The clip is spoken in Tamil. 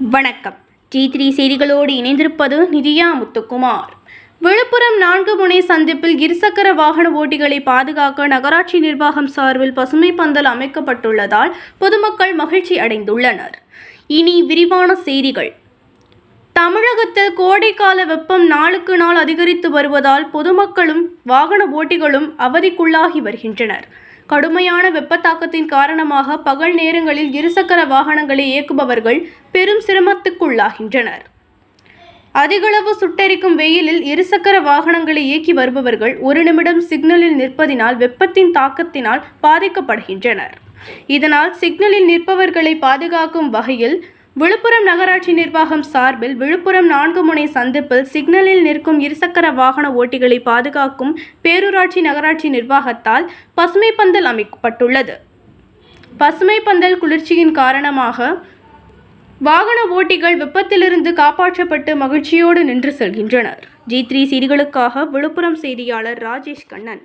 வணக்கம். ஜி த்ரீ செய்திகளோடு இணைந்திருப்பது நிதியா முத்துக்குமார். விழுப்புரம் நான்கு முனை சந்திப்பில் இருசக்கர வாகன ஓட்டிகளை பாதுகாக்க நகராட்சி நிர்வாகம் சார்பில் பசுமை பந்தல் அமைக்கப்பட்டுள்ளதால் பொதுமக்கள் மகிழ்ச்சி அடைந்துள்ளனர். இனி விரிவான செய்திகள். தமிழகத்தில் கோடைக்கால வெப்பம் நாளுக்கு நாள் அதிகரித்து வருவதால் பொதுமக்களும் வாகன ஓட்டிகளும் அவதிக்குள்ளாகி வருகின்றனர். கடுமையான வெப்பத்தாக்கத்தின் காரணமாக பகல் நேரங்களில் இருசக்கர வாகனங்களை இயக்குபவர்கள் பெரும் சிரமத்துக்குள்ளாகின்றனர். அதிகளவு சுட்டெரிக்கும் வெயிலில் இருசக்கர வாகனங்களை இயக்கி வருபவர்கள் ஒரு நிமிடம் சிக்னலில் நிற்பதினால் வெப்பத்தின் தாக்கத்தினால் பாதிக்கப்படுகின்றனர். இதனால் சிக்னலில் நிற்பவர்களை பாதுகாக்கும் வகையில் விழுப்புரம் நகராட்சி நிர்வாகம் சார்பில் விழுப்புரம் நான்கு முனை சந்திப்பில் சிக்னலில் நிற்கும் இருசக்கர வாகன ஓட்டிகளை பாதுகாக்கும் பேரூராட்சி நகராட்சி நிர்வாகத்தால் பசுமை பந்தல் அமைக்கப்பட்டுள்ளது. பசுமை பந்தல் குளிர்ச்சியின் காரணமாக வாகன ஓட்டிகள் வெப்பத்திலிருந்து காப்பாற்றப்பட்டு மகிழ்ச்சியோடு நின்று செல்கின்றனர். ஜி த்ரீ செய்திகளுக்காக விழுப்புரம் செய்தியாளர் ராஜேஷ் கண்ணன்.